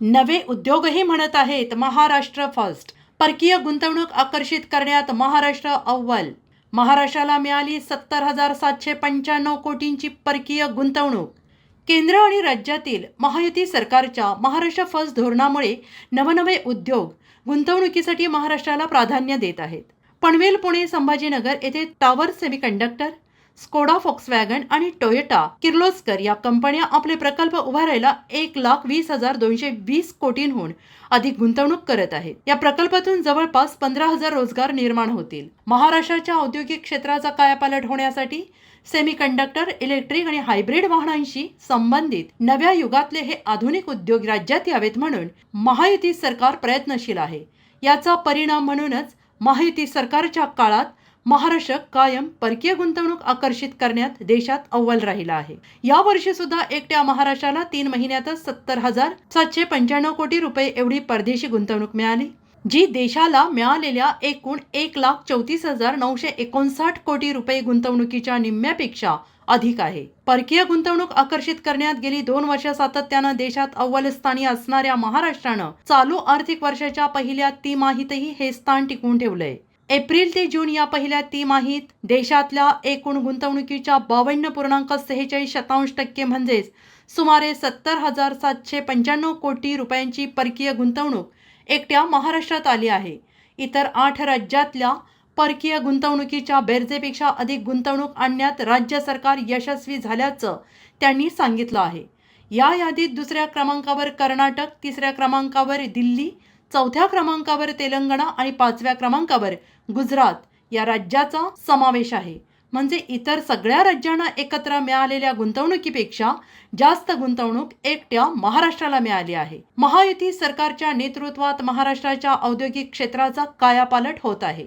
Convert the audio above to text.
नवे उद्योगही म्हणत आहेत महाराष्ट्र फर्स्ट. परकीय गुंतवणूक आकर्षित करण्यात महाराष्ट्र अव्वल. महाराष्ट्राला मिळाली सत्तर हजार सातशे पंच्याण्णव कोटींची परकीय गुंतवणूक. केंद्र आणि राज्यातील महायुती सरकारच्या महाराष्ट्र फर्स्ट धोरणामुळे नवनवे उद्योग गुंतवणुकीसाठी महाराष्ट्राला प्राधान्य देत आहेत. पनवेल पुणे संभाजीनगर येथे टावर सेमीकंडक्टर स्कोडा फॉक्सवॅगन आणि टोयोटा किर्लोस्कर या कंपन्या आपले प्रकल्प उभारायला एक लाख वीस हजार दोनशे वीस कोटींहून अधिक गुंतवणूक करत आहेत. या प्रकल्पातून जवळपास पंधरा हजार रोजगार निर्माण होतील. महाराष्ट्राच्या औद्योगिक क्षेत्राचा कायापालट होण्यासाठी सेमीकंडक्टर इलेक्ट्रिक आणि हायब्रिड वाहनांशी संबंधित नव्या युगातले हे आधुनिक उद्योग राज्यात यावेत म्हणून महायुती सरकार प्रयत्नशील आहे. याचा परिणाम म्हणूनच महायुती सरकारच्या काळात महाराष्ट्र कायम परकीय गुंतवणूक आकर्षित करण्यात देशात अव्वल राहिला आहे. या वर्षी सुद्धा एकट्या महाराष्ट्राला तीन महिन्यातच सत्तर हजार सातशे पंच्याण्णव कोटी रुपये एवढी परदेशी गुंतवणूक मिळाली जी देशाला मिळालेल्या एकूण एक लाख चौतीस हजार नऊशे एकोणसाठ कोटी रुपये गुंतवणुकीच्या निम्म्यापेक्षा अधिक आहे. परकीय गुंतवणूक आकर्षित करण्यात गेली दोन वर्ष सातत्यानं देशात अव्वलस्थानी असणाऱ्या महाराष्ट्रानं चालू आर्थिक वर्षाच्या पहिल्या तिमाहीतही हे स्थान टिकवून ठेवलंय. एप्रिल ते जून या पहिल्या तिमाहीत देशातल्या एकूण गुंतवणुकीच्या बावन्न पूर्णांक सेहेचाळीस शतांश टक्के म्हणजेच सुमारे सत्तर हजार सातशे पंच्याण्णव कोटी रुपयांची परकीय गुंतवणूक एकट्या महाराष्ट्रात आली आहे. इतर आठ राज्यातल्या परकीय गुंतवणुकीच्या बेरजेपेक्षा अधिक गुंतवणूक आणण्यात राज्य सरकार यशस्वी झाल्याचं त्यांनी सांगितलं आहे. या यादीत दुसऱ्या क्रमांकावर कर्नाटक तिसऱ्या क्रमांकावर दिल्ली चौथ्या क्रमांकावर तेलंगणा आणि पाचव्या क्रमांकावर गुजरात या राज्याचा समावेश आहे. म्हणजे इतर सगळ्या राज्यांना एकत्र मिळालेल्या गुंतवणुकीपेक्षा जास्त गुंतवणूक एकट्या महाराष्ट्राला मिळाली आहे. महायुती सरकारच्या नेतृत्वात महाराष्ट्राच्या औद्योगिक क्षेत्राचा कायापालट होत आहे.